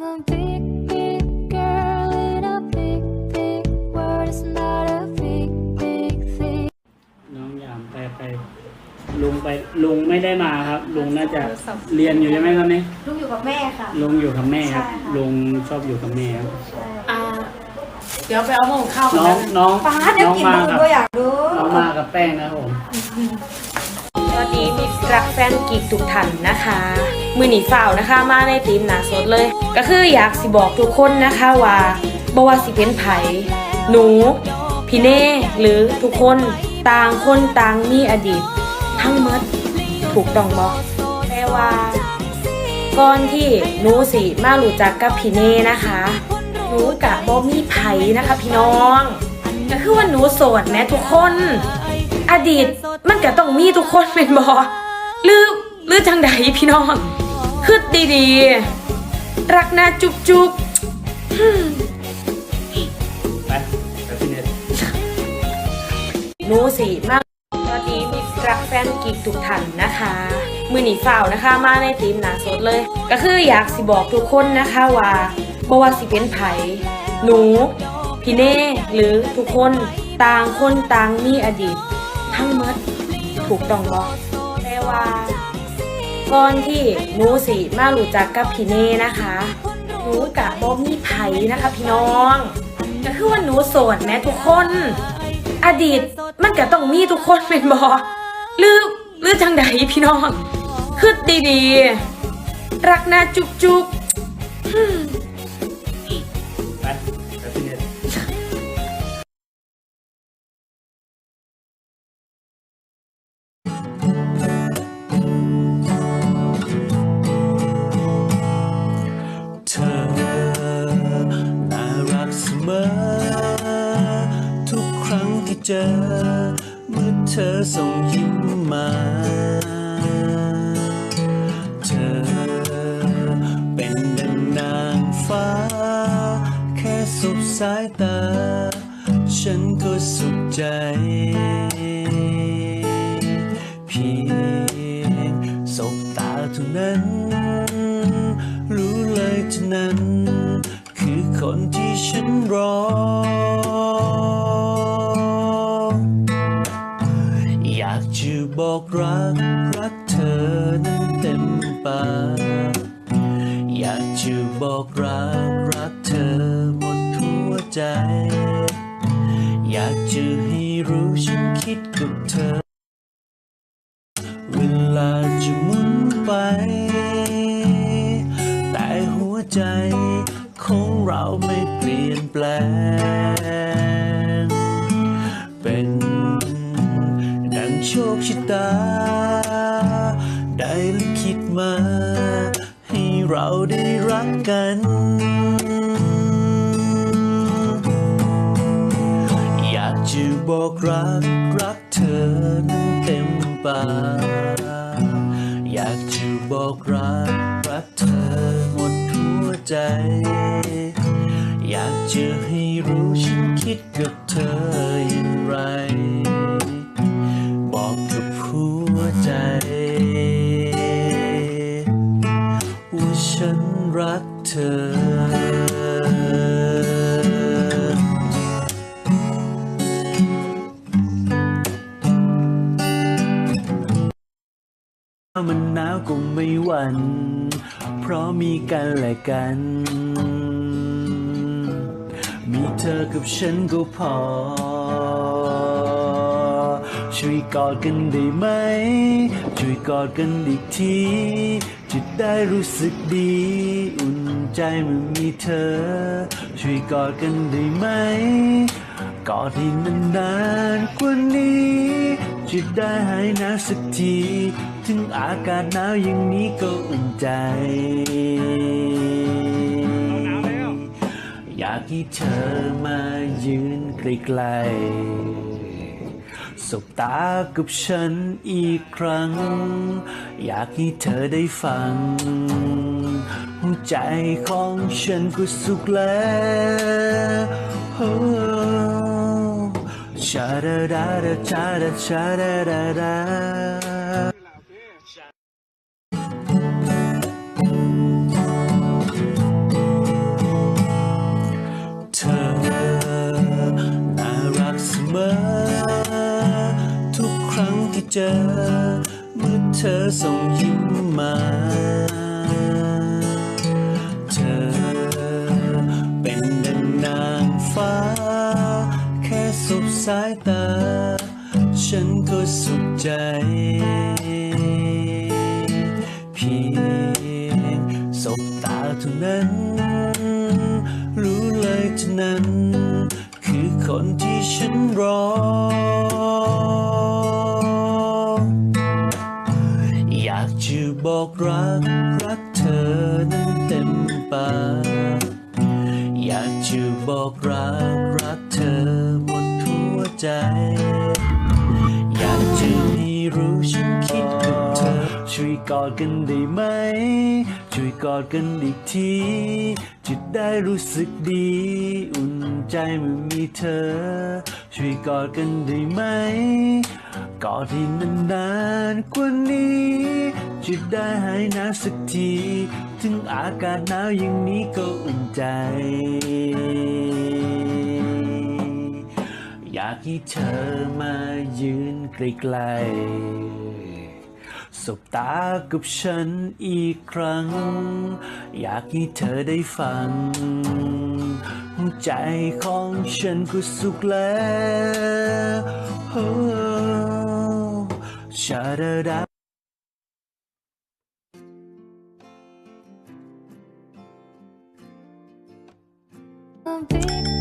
น้องยามไปไปลุงไปลุงไม่ได้มาครับ ลุงน่าจะเรียนอยู่ใช่ไหมครับเนี่ยลูกอยู่กับแม่ค่ะ ลุงอยู่กับแม่ครับใช่ค่ะลุงชอบอยู่กับแม่ครับอ่าเดี๋ยวไปเอาหม้อหุงข้าวกันน้องนะน้องป้าเดี๋ยวน้องกินมาหนูกับก็อยากรู้น้องมากับแป้งนะครับผมสวัสดีมิตรรักแฟนกิกทุกท่านนะคะ มือหนีฝ่านะคะมาในทีมหนาสดเลย ก็คืออยากสิบอกทุกคนนะคะว่าบว่าสิเป็นไผหนู พี่เน่หรือทุกคนต่างคนต่างมีอดีต ทั้งหมดถูกต้องบอกแต่ว่าก่อนที่หนูสิมารู้จักกับพี่เน่นะคะหนูกะบ่มีไผนะคะ พี่น้องก็คือว่าหนูโสดแม้ทุกคน อดีตมันก็ต้องมีทุกคนเป็นบอหรือหรือจังใดพี่น้อง คืดดีๆ รักนะจุ๊บจุ๊บไปไปพี่เน็ตหนูสิมากสวัสดีมิตรรักแฟนกิกทุกท่านนะคะ มือหนีฝ่าวนะคะมาในทีมหนาสดเลย ก็คืออยากสิบอกทุกคนนะคะว่าบ่ว่าสิเป็นไผหนูพี่เน่หรือทุกคนต่างคนต่างมีอดีต ทั้งหมดถูกต้องบอกแต่ว่า ก่อนที่หนูสิมาหลุจักกับพี่เน่นะคะหนูกะบ่มีไผนะคะพี่น้องก็คือว่าหนูโสดแม้ทุกคน อดีตมันก็ต้องมีทุกคนเป็นบอหรือหรือจังใดพี่น้องคืดดีๆ รักนะจุ๊บจุ๊บ ที่เจอ เมื่อเธอส่งยิ้มมา เธอเป็นดังนางฟ้า แค่สบสายตา ฉันก็สุขใจ เพียงสบตาเท่านั้นากจะบอกรักรักเธอหมดหัวใจ อยากจะให้รู้ฉันคิดกับเธอ เวลาจะหมุนไป แต่หัวใจของเราไม่เปลี่ยนแปลง เป็นดังโชคชะตา ได้ลิขิตมาให้เรา ได้รักกัน อยากจะบอกรักรักเธอนั้นเต็มปากอยากจะบอกรักรักเธอหมดหัวใจ อยากจะให้รู้ มันหนาวก็ไม่หวั่น เพราะมีกันและกัน มีเธอกับฉันก็พอ ช่วยกอดกันได้ไหม ช่วยกอดกันอีกที จะได้รู้สึกดี อุ่นใจเมื่อมีเธอ ช่วยกอดกันได้ไหม กอดให้นานๆกว่านี้จะได้หายหนาวสักที ถึงอากาศหนาวอย่างนี้ก็อุ่นใจอยากให้เธอมายืนใกล้ๆ สบตากับฉันอีกครั้ง อยากให้เธอได้ฟัง หัวใจของฉันก็สุขแล้ว oh. ชาดาดาดาชาดาชาดาดาดา เจอ เมื่อเธอส่งยิ้มมา เธอเป็นดังนางฟ้า แค่สบสายตา ฉันก็สุขใจ เพียงสบตาเท่านั้น รู้เลยเท่านั้น คือคนที่ฉันรอ ใจอยากจะให้รู้ฉันคิดกับเธอ ช่วยกอดกันได้ไหม ช่วยกอดกันอีกทีจะได้รู้สึกดี อุ่นใจเมื่อมีเธอ ช่วยกอดกันได้ไหม กอดให้นานๆกว่านี้จะได้หายหนาวสักที ถึงอากาศหนาวอย่างนี้ก็อุ่นใจากให้เธอมายืนไกลๆสบตากับฉันอีกครั้ง อยากให้เธอได้ฟัง ใจของฉันก็สุขแล้วชาดาดาบิ